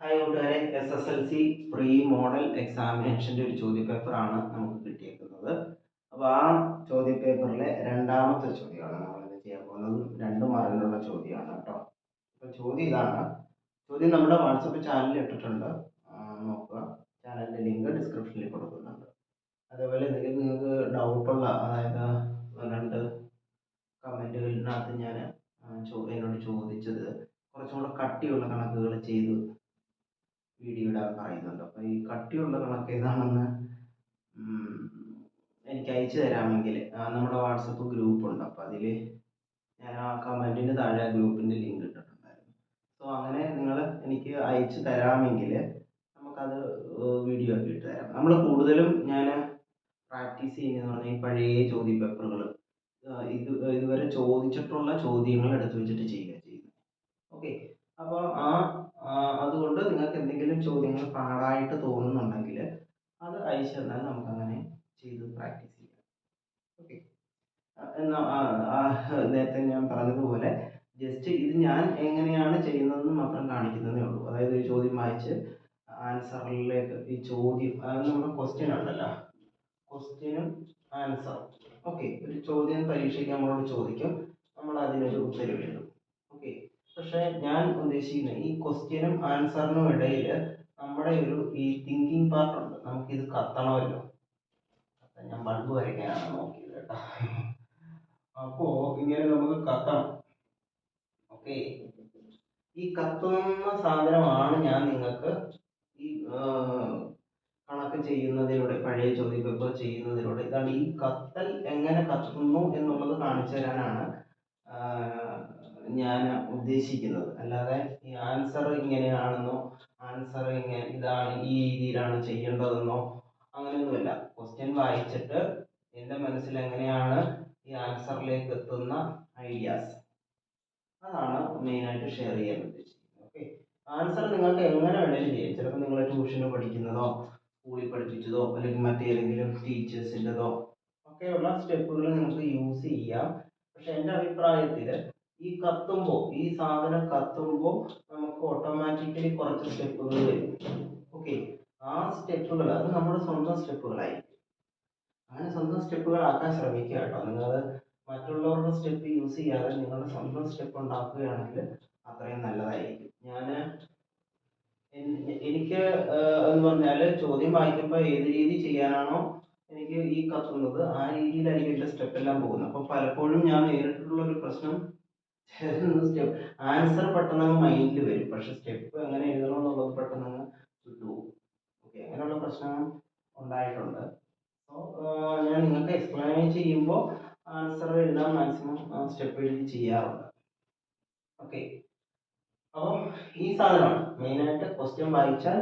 Hi കൂട്ടുകാരെ. S S L C pre model എക്സാമിനേഷന്റെ ഒരു ചോദ്യപേപ്പറാണ് നമുക്ക് കിട്ടിയേക്കുന്നത്. അപ്പോൾ ആ ചോദ്യപേപ്പറിലെ രണ്ടാമത്തെ ചോദ്യമാണ് നമ്മളിന്ന് ചെയ്യാൻ പോകുന്നത്. രണ്ട് മാർക്കിനുള്ള ചോദ്യമാണ് കേട്ടോ. അപ്പോൾ ചോദ്യം ഇതാണ്. ചോദ്യം നമ്മുടെ വാട്സപ്പ് ചാനലിൽ ഇട്ടിട്ടുണ്ട്. നോക്കുക. ചാനലിന്റെ ലിങ്ക് ഡിസ്ക്രിപ്ഷനിൽ കൊടുക്കുന്നുണ്ട്. അതേപോലെ എന്തെങ്കിലും നിങ്ങൾക്ക് ഡൗട്ടുള്ള അതായത് രണ്ട് കമന്റുകളിനകത്ത് ഞാൻ എന്നോട് ചോദിച്ചത് കുറച്ചും കൂടെ കട്ടിയുള്ള കണക്കുകൾ ചെയ്ത് വീഡിയോ ഇടാൻ പറയുന്നുണ്ട്. അപ്പോൾ ഈ കട്ടിയുള്ള കണക്ക് ഏതാണെന്ന് എനിക്ക് അയച്ചു തരാമെങ്കിൽ നമ്മുടെ വാട്സപ്പ് ഗ്രൂപ്പ് ഉണ്ട്. അപ്പോൾ അതിൽ ഞാൻ ആ കമന്റിന് താഴെ ആ ഗ്രൂപ്പിന്റെ ലിങ്ക് ഇട്ടിട്ടുണ്ടായിരുന്നു. സോ അങ്ങനെ നിങ്ങൾ എനിക്ക് അയച്ചു തരാമെങ്കിൽ നമുക്കത് വീഡിയോ ആക്കി ഇട്ട് തരാം. നമ്മൾ കൂടുതലും ഞാൻ പ്രാക്ടീസ് ചെയ്യുന്നതെന്ന് പറഞ്ഞാൽ ഈ പഴയ ചോദ്യ പേപ്പറുകൾ ഇത് ഇതുവരെ ചോദിച്ചിട്ടുള്ള ചോദ്യങ്ങൾ എടുത്തു വെച്ചിട്ട് ചെയ്യുക ചെയ്യുന്നത്. ഓക്കെ അപ്പോൾ ആ, അതുകൊണ്ട് നിങ്ങൾക്ക് എന്തെങ്കിലും ചോദ്യങ്ങൾ പാടായിട്ട് തോന്നുന്നുണ്ടെങ്കിൽ അത് അയച്ചു തന്നാൽ നമുക്കങ്ങനെ ചെയ്ത് പ്രാക്ടീസ് ചെയ്യാം. ഓക്കെ എന്നാ നേരത്തെ ഞാൻ പറഞ്ഞതുപോലെ ജസ്റ്റ് ഇത് ഞാൻ എങ്ങനെയാണ് ചെയ്യുന്നതെന്ന് മാത്രം കാണിക്കുന്നതേ ഉള്ളൂ. അതായത് ഒരു ചോദ്യം വായിച്ച് ആൻസറിലേക്ക് ഈ ചോദ്യം നമ്മുടെ ക്വസ്റ്റ്യൻ ഉണ്ടല്ലോ ക്വസ്റ്റ്യനും ആൻസറും ഓക്കെ ഒരു ചോദ്യം പരീക്ഷയ്ക്ക് നമ്മളോട് ചോദിക്കും. നമ്മൾ അതിനൊരു ഉത്തരം എഴുതും പക്ഷേ ഞാൻ ഉദ്ദേശിക്കുന്നത് ഈ ക്വസ്റ്റ്യനും ആൻസറിനും ഇടയിൽ നമ്മുടെ ഒരു ഈ തിങ്കിങ് പാർട്ട് ഉണ്ട്. നമുക്കിത് കത്തണമല്ലോ. കത്താൻ ഞാൻ ബൾബ് വരയ്ക്കാനാണ് നോക്കിയത് കേട്ടോ. അപ്പോൾ ഇങ്ങനെ നമുക്ക് കത്തണം. ഓക്കെ. ഈ കത്തുന്ന സാധനമാണ് ഞാൻ നിങ്ങൾക്ക് ഈ കണക്ക് ചെയ്യുന്നതിലൂടെ പഴയ ചോദ്യപേപ്പർ ചെയ്യുന്നതിലൂടെ ഇതാണ് ഈ കത്തൽ എങ്ങനെ കത്തുന്നു എന്നുള്ളത് കാണിച്ചു തരാനാണ് ഞാൻ ഉദ്ദേശിക്കുന്നത്. അല്ലാതെ ഈ ആൻസർ ഇങ്ങനെയാണെന്നോ ആൻസർ ഇങ്ങനെ ഇതാണ് ഈ രീതിയിലാണ് ചെയ്യേണ്ടതെന്നോ അങ്ങനെയൊന്നുമില്ല. ക്വസ്റ്റ്യൻ വായിച്ചിട്ട് എന്റെ മനസ്സിൽ എങ്ങനെയാണ് ഈ ആൻസറിലേക്ക് എത്തുന്ന ഐഡിയാസ് അതാണ് മെയിനായിട്ട് ഷെയർ ചെയ്യാൻ ഉദ്ദേശിക്കുന്നത്. ഓക്കെ ആൻസർ നിങ്ങൾക്ക് എങ്ങനെ വേണേലും ചെയ്യാം. ചിലപ്പോൾ നിങ്ങൾ ട്യൂഷന് പഠിക്കുന്നതോ സ്കൂളിൽ പഠിപ്പിച്ചതോ അല്ലെങ്കിൽ മറ്റേതെങ്കിലും ടീച്ചേഴ്സിന്റെതോ ഒക്കെയുള്ള സ്റ്റെപ്പുകൾ നിങ്ങൾക്ക് യൂസ് ചെയ്യാം. പക്ഷെ എന്റെ അഭിപ്രായത്തിൽ ഈ കത്തുമ്പോൾ ഈ സാധനം കത്തുമ്പോൾ നമുക്ക് ഓട്ടോമാറ്റിക്കലി കുറച്ച് സ്റ്റെപ്പുകൾ വരും. ഓക്കെ ആ സ്റ്റെപ്പുകൾ അത് നമ്മുടെ സ്വന്തം സ്റ്റെപ്പുകളായിരിക്കും അങ്ങനെ സ്വന്തം സ്റ്റെപ്പുകളാക്കാൻ ശ്രമിക്കുക കേട്ടോ. നിങ്ങൾ മറ്റുള്ളവരുടെ സ്റ്റെപ്പ് യൂസ് ചെയ്യാതെ നിങ്ങളുടെ സ്വന്തം സ്റ്റെപ്പ് ഉണ്ടാക്കുകയാണെങ്കിൽ അത്രയും നല്ലതായിരിക്കും. ഞാൻ എനിക്ക് എന്ന് പറഞ്ഞാൽ ചോദ്യം വായിക്കുമ്പോൾ ഏത് രീതി ചെയ്യാനാണോ എനിക്ക് ഈ കത്തുന്നത് ആ രീതിയിലായിരിക്കും എന്റെ സ്റ്റെപ്പ് എല്ലാം പോകുന്നത്. അപ്പോൾ പലപ്പോഴും ഞാൻ നേരിട്ടുള്ള ഒരു പ്രശ്നം സ്റ്റെപ്പ് ആൻസർ പെട്ടെന്ന് മൈൻഡിൽ വരും. പക്ഷെ സ്റ്റെപ്പ് എങ്ങനെ എഴുതണം എന്നുള്ളത് പെട്ടെന്ന് വിട്ടുപോകും ഓക്കെ അങ്ങനെയുള്ള പ്രശ്നം ഉണ്ടായിട്ടുണ്ട്. സോ ഞാൻ നിങ്ങൾക്ക് എക്സ്പ്ലെയിൻ ചെയ്യുമ്പോൾ ആൻസർ എഴുതാൻ മാക്സിമം സ്റ്റെപ്പ് എഴുതി ചെയ്യാറുണ്ട്. ഓക്കെ അപ്പോൾ ഈ സാധനമാണ്. മെയിനായിട്ട് ക്വസ്റ്റ്യൻ വായിച്ചാൽ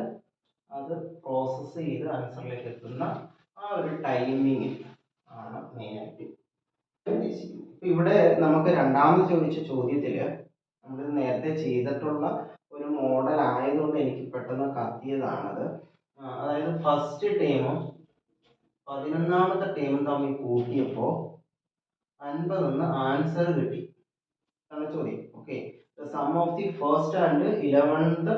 അത് പ്രോസസ്സ് ചെയ്ത് ആൻസറിലേക്ക് എത്തുന്ന ആ ഒരു ടൈമിങ് ആണ് മെയിനായിട്ട് ഉദ്ദേശിക്കുന്നത്. ഇവിടെ നമുക്ക് രണ്ടാമത് ചോദിച്ച ചോദ്യത്തിൽ നമ്മൾ നേരത്തെ ചെയ്തിട്ടുള്ള ഒരു മോഡൽ ആയതുകൊണ്ട് എനിക്ക് പെട്ടെന്ന് കത്തിയതാണത്. അതായത് ഫസ്റ്റ് ടേമും പതിനൊന്നാമത്തെ ടേമും തമ്മിൽ കൂട്ടിയപ്പോൾ അൻപതെന്ന് ആൻസർ കിട്ടി. അതാണ് ചോദ്യം. Okay sum of the first and and 11th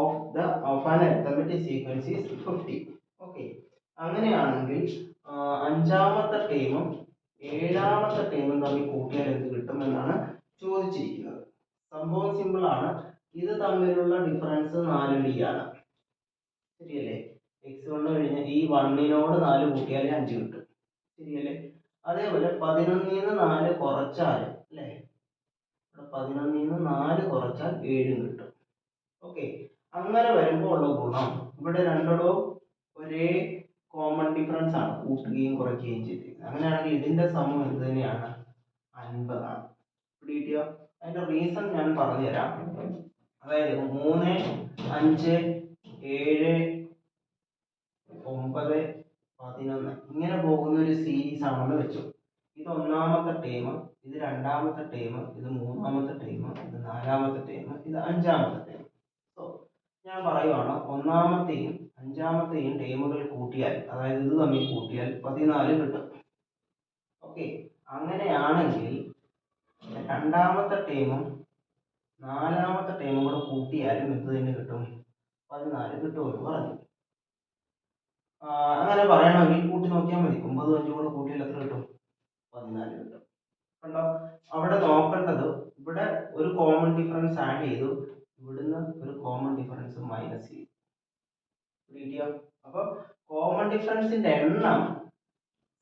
of the of sequence is 50 okay അങ്ങനെയാണെങ്കിൽ അഞ്ചാമത്തെ ടേമും ഏഴാമത്തെ ടേമും തമ്മിൽ കൂട്ടിയാൽ എന്ത് കിട്ടും എന്നാണ് ചോദിച്ചിരിക്കുന്നത്. സംഭവം സിമ്പിൾ ആണ്. ഇത് തമ്മിലുള്ള ഡിഫറൻസ് നാല് ഡി ആണ്. ശരിയല്ലേ? എക്സ് വണ്ണ് കഴിഞ്ഞ് ഈ വണ്ണിനോട് നാല് കൂട്ടിയാൽ അഞ്ച് കിട്ടും. ശരിയല്ലേ? അതേപോലെ പതിനൊന്നിൽ നിന്ന് നാല് കുറച്ചാൽ അല്ലേ? പതിനൊന്നിൽ നിന്ന് നാല് കുറച്ചാൽ ഏഴും കിട്ടും. ഓക്കെ അങ്ങനെ വരുമ്പോൾ ഉള്ള ഗുണം. ഇവിടെ രണ്ടിടവും ഒരേ കോമൺ ഡിഫറൻസ് ആണ്. കൂട്ടുകയും കുറയ്ക്കുകയും ചെയ്തിരിക്കുന്നത് അങ്ങനെയാണെങ്കിൽ ഇതിന്റെ സമം എന്ത് തന്നെയാണ്? അൻപതാണ് കിട്ടിയോ? അതിന്റെ റീസൺ ഞാൻ പറഞ്ഞുതരാം. അതായത് മൂന്ന് അഞ്ച് ഏഴ് ഒമ്പത് പതിനൊന്ന്. ഇങ്ങനെ പോകുന്ന ഒരു സീരീസ് ആണെന്ന് വെച്ചു. ഇത് ഒന്നാമത്തെ ടൈം ഇത് രണ്ടാമത്തെ ടൈം ഇത് മൂന്നാമത്തെ ടൈം ഇത് നാലാമത്തെ ടൈം ഇത് അഞ്ചാമത്തെ ഞാൻ പറയുവാണ് ഒന്നാമത്തെയും അഞ്ചാമത്തെയും ടൈമുകൾ കൂട്ടിയാൽ അതായത് ഇത് തമ്മിൽ കൂട്ടിയാൽ പതിനാല് കിട്ടും. ഓക്കെ അങ്ങനെയാണെങ്കിൽ രണ്ടാമത്തെ ടൈമും നാലാമത്തെ ടൈമും കൂടെ കൂട്ടിയാലും എന്ത് തന്നെ കിട്ടും? പതിനാല് കിട്ടുമെന്ന് പറഞ്ഞു. അങ്ങനെ പറയണമെങ്കിൽ കൂട്ടി നോക്കിയാൽ മതി. ഒമ്പത് അഞ്ചും കൂടെ കൂട്ടിയാൽ എത്ര കിട്ടും? പതിനാല് കിട്ടും. കണ്ടോ? അവിടെ നോക്കേണ്ടത് ഇവിടെ ഒരു കോമൺ ഡിഫറൻസ് ആഡ് ചെയ്തു. ഇവിടുന്ന് ഒരു കോമൺ ഡിഫറൻസ് മൈനസ് ചെയ്യും. അപ്പൊ കോമൺ ഡിഫറൻസിന്റെ എണ്ണം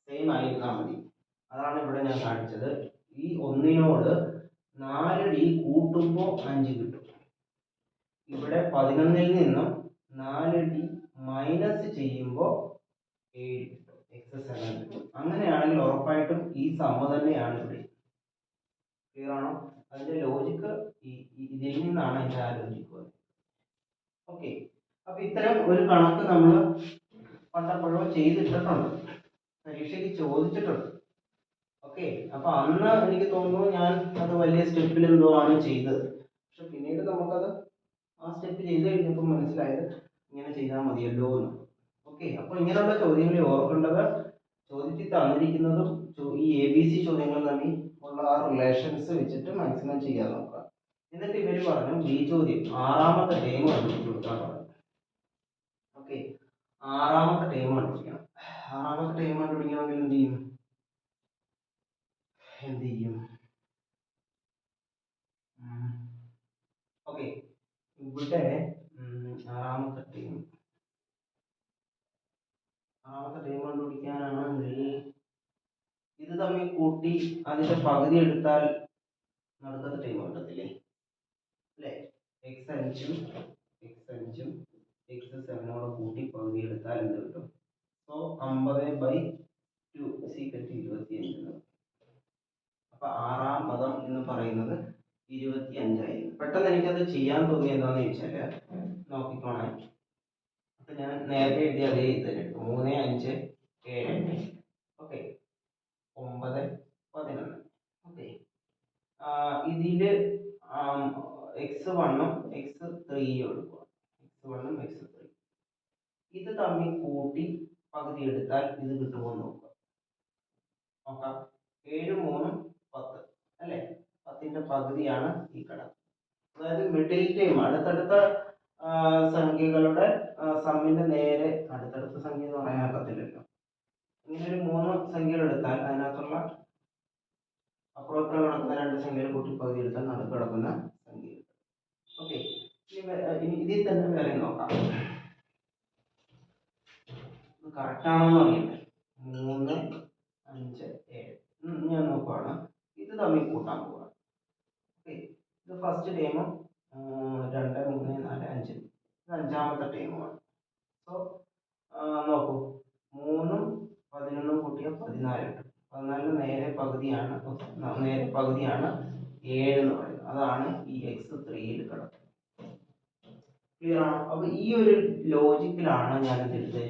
സെയിം ആയിരുന്നാൽ മതി. അതാണ് ഇവിടെ ഞാൻ കാണിച്ചത്. ഈ ഒന്നിനോട് നാല് ഡി കൂട്ടുമ്പോൾ അഞ്ച് കിട്ടും. ഇവിടെ പതിനൊന്നിൽ നിന്നും നാല് ഡി മൈനസ് ചെയ്യുമ്പോൾ ഏഴ് കിട്ടും. എക്സ് സെവൻ കിട്ടും. അങ്ങനെയാണെങ്കിൽ ഉറപ്പായിട്ടും ഈ സമ്മ തന്നെയാണ് ഇവിടെ ക്ലിയർ ആണോ? അതിന്റെ ലോജിക്ക് ഇതിൽ നിന്നാണ് അതിന്റെ ആ ലോജിക്ക് ഓക്കെ അപ്പൊ ഇത്തരം ഒരു കണക്ക് നമ്മൾ പണ്ടപ്പോഴോ ചെയ്തിട്ടിട്ടുണ്ട്. പരീക്ഷയ്ക്ക് ചോദിച്ചിട്ടുണ്ട്. ഓക്കെ അപ്പൊ അന്ന് എനിക്ക് തോന്നുന്നു ഞാൻ അത് വലിയ സ്റ്റെപ്പിൽ എന്തോ ആണ് ചെയ്തത്. പക്ഷെ പിന്നീട് നമുക്കത് ആ സ്റ്റെപ്പ് ചെയ്ത് കഴിഞ്ഞപ്പോൾ മനസ്സിലായത് ഇങ്ങനെ ചെയ്താൽ മതിയല്ലോ എന്ന്. ഓക്കെ അപ്പൊ ഇങ്ങനെയുള്ള ചോദ്യങ്ങൾ ഓർക്കേണ്ടത് ചോദ്യത്തിൽ തന്നിരിക്കുന്നതും ഈ എ ബി സി ചോദ്യങ്ങൾ തമ്മിൽ ഉള്ള ആ റിലേഷൻസ് വെച്ചിട്ട് മാക്സിമം ചെയ്യാൻ നോക്കുക. എന്നിട്ട് ഇവർ പറഞ്ഞു ബി ചോദ്യം ആറാമത്തെ ടൈം കണ്ടുപിടിച്ച് കൊടുക്കാൻ പറഞ്ഞു. ഓക്കെ ആറാമത്തെ ടൈം കണ്ടുപിടിക്കണം. ആറാമത്തെ ടൈം കണ്ടുപിടിക്കണമെങ്കിൽ എന്ത് ചെയ്യും? എന്ത് ചെയ്യും? ഓക്കെ ഇവിടെ ആറാമത്തെ ടൈം ആറാമത്തെ ടൈം കണ്ടുപിടിക്കാനാണെങ്കിൽ ഇത് തമ്മിൽ കൂട്ടി അതിന്റെ പകുതി എടുത്താൽ നടത്തുന്ന ടൈം കിട്ടത്തില്ലേ അല്ലേ? എക്സ് അഞ്ചും എക്സ് അഞ്ചും എക്സ് സെവനോടെ കൂട്ടി പകുതി എടുത്താൽ എന്ത് കിട്ടും? സോ അമ്പത് ബൈ ടു സീക്കറ്റ് ഇരുപത്തി അഞ്ച് അപ്പൊ ആറാം പദം എന്ന് പറയുന്നത് ഇരുപത്തി അഞ്ചായിരുന്നു പെട്ടെന്ന് എനിക്കത് ചെയ്യാൻ തോന്നി എന്താന്ന് ചോദിച്ചാൽ നോക്കിക്കോണേ. അപ്പൊ ഞാൻ നേരത്തെ എഴുതിയ അതേ ഇത് മൂന്ന് അഞ്ച് ഏഴ് ഓക്കെ ഒമ്പത് പതിനൊന്ന് ഓക്കെ ഇതിൽ എക്സ് വണ്ണും എക്സ് ത്രീയും എടുക്കുക. എക്സ് വണ്ണും എക്സ് ത്രീ ഇത് തമ്മിൽ കൂട്ടി പകുതി എടുത്താൽ ഇത് കിട്ടുമോ നോക്കുക. നോക്കാം. ഏഴ് മൂന്നും പത്ത്. അല്ലേ? പത്തിന്റെ പകുതിയാണ് ഈ കടം അതായത് മിഡിൽ ടൈം അടുത്തടുത്ത സംഖ്യകളുടെ സമ്മിന്റെ നേരെ അടുത്തടുത്ത സംഖ്യ എന്ന് പറയാൻ പറ്റത്തില്ലല്ലോ. ഇങ്ങനെ ഒരു മൂന്ന് സംഖ്യകൾ എടുത്താൽ അതിനകത്തുള്ള അപ്പുറത്തും കിടക്കുന്ന രണ്ട് സംഖ്യകൾ കൂട്ടി പകുതി എടുത്താൽ നടുക്ക് കിടക്കുന്ന സംഖ്യ ഓക്കെ ഇനി ഇതിൽ തന്നെ വേറെ നോക്കാം. കറക്റ്റ് ആണോന്ന് അറിയണ്ടേ മൂന്ന് അഞ്ച് ഏഴ്. ഞാൻ നോക്കുവാണ്. ഇത് തമ്മിൽ കൂട്ടാൻ പോവാണ്. ഓക്കെ ഇത് ഫസ്റ്റ് ടൈമും രണ്ട് മൂന്ന് നാല് അഞ്ച്. ഇത് അഞ്ചാമത്തെ ടൈമുമാണ് സോ നോക്കൂ. മൂന്നും പതിനൊന്നും കൂട്ടിയാൽ പതിനാല് കിട്ടും. പതിനാലിന് നേരെ പകുതിയാണ് നേരെ പകുതിയാണ് ഏഴ് എന്ന് പറയുന്നത്. അതാണ് ഈ എക്സ് ത്രീയിൽ കിടക്കുന്നത്. ക്ലിയർ ആണോ? അപ്പൊ ഈ ഒരു ലോജിക്കിലാണ് ഞാൻ എടുത്തത്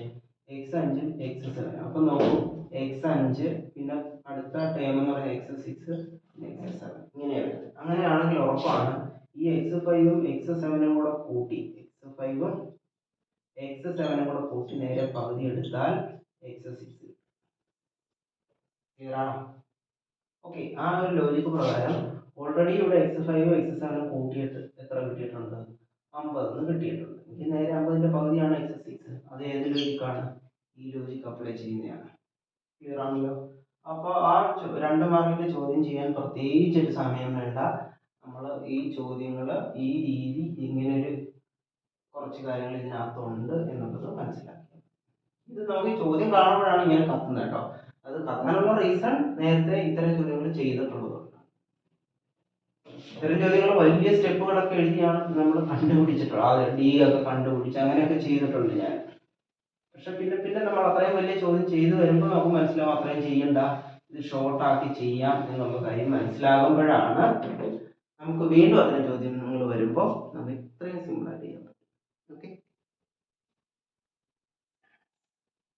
എക്സ് അഞ്ചും എക്സ് സെവൻ അപ്പൊ നോക്കൂ എക്സ് അഞ്ച് പിന്നെ അടുത്ത ടേം എന്ന് പറയുന്നത് എക്സ് സിക്സ് എക്സ് സെവൻ ഇങ്ങനെയാണ് അങ്ങനെയാണെങ്കിൽ ഉറപ്പാണ് ഈ എക്സ് ഫൈവും എക്സ് സെവനും കൂടെ കൂട്ടി എക്സ് ഫൈവും എക്സ് സെവനും കൂടെ കൂട്ടി നേരെ പകുതി എടുത്താൽ എക്സ് സിക്സ് ക്ലിയർ ആണോ? ഓക്കെ ആ ഒരു ലോജിക്ക് പ്രകാരം ഓൾറെഡി ഇവിടെ എക്സ് ഫൈവ് എക്സ് സെവനും കൂട്ടിയിട്ട് എത്ര കിട്ടിയിട്ടുണ്ട്? അമ്പതെന്ന് കിട്ടിയിട്ടുണ്ട്. എനിക്ക് നേരെ അമ്പതിന്റെ പകുതിയാണ് എക്സ് സിക്സ് അത് ഏത് ലോജിക്കാണ് ഈ ലോജിക്ക് അപ്ലൈ ചെയ്യുന്നതാണ്. ക്ലിയർ ആണല്ലോ? അപ്പോൾ ആ രണ്ട് മാർക്കിന്റെ ചോദ്യം ചെയ്യാൻ പ്രത്യേകിച്ച് ഒരു സമയം വേണ്ട. നമ്മൾ ഈ ചോദ്യങ്ങൾ ഈ രീതി ഇങ്ങനൊരു കുറച്ച് കാര്യങ്ങൾ ഇതിനകത്തുണ്ട് എന്നുള്ളത് മനസ്സിലാക്കി. ഇത് നമുക്ക് ചോദ്യം കാണുമ്പോഴാണ് ഇങ്ങനെ കത്തുന്നത് കേട്ടോ. അത് കത്താനുള്ള റീസൺ നേരത്തെ ഇത്തരം ചോദ്യങ്ങൾ ചെയ്തിട്ടുള്ളതുകൊണ്ട് ഇത്തരം ചോദ്യങ്ങൾ വലിയ സ്റ്റെപ്പുകളൊക്കെ എഴുതിയാണ് നമ്മൾ കണ്ടുപിടിച്ചിട്ടുള്ളത്. അത് ഡി ഒക്കെ കണ്ടുപിടിച്ച് അങ്ങനെയൊക്കെ ചെയ്തിട്ടുണ്ട് ഞാൻ. പക്ഷെ പിന്നെ പിന്നെ നമ്മൾ അത്രയും വലിയ ചോദ്യം ചെയ്തു വരുമ്പോൾ നമുക്ക് മനസ്സിലാവും അത്രയും ചെയ്യണ്ട ഇത് ഷോർട്ട് ആക്കി ചെയ്യാം എന്നുള്ള കാര്യം മനസ്സിലാകുമ്പോഴാണ് നമുക്ക് വീണ്ടും അത്തരം ചോദ്യങ്ങൾ വരുമ്പോൾ നമുക്ക്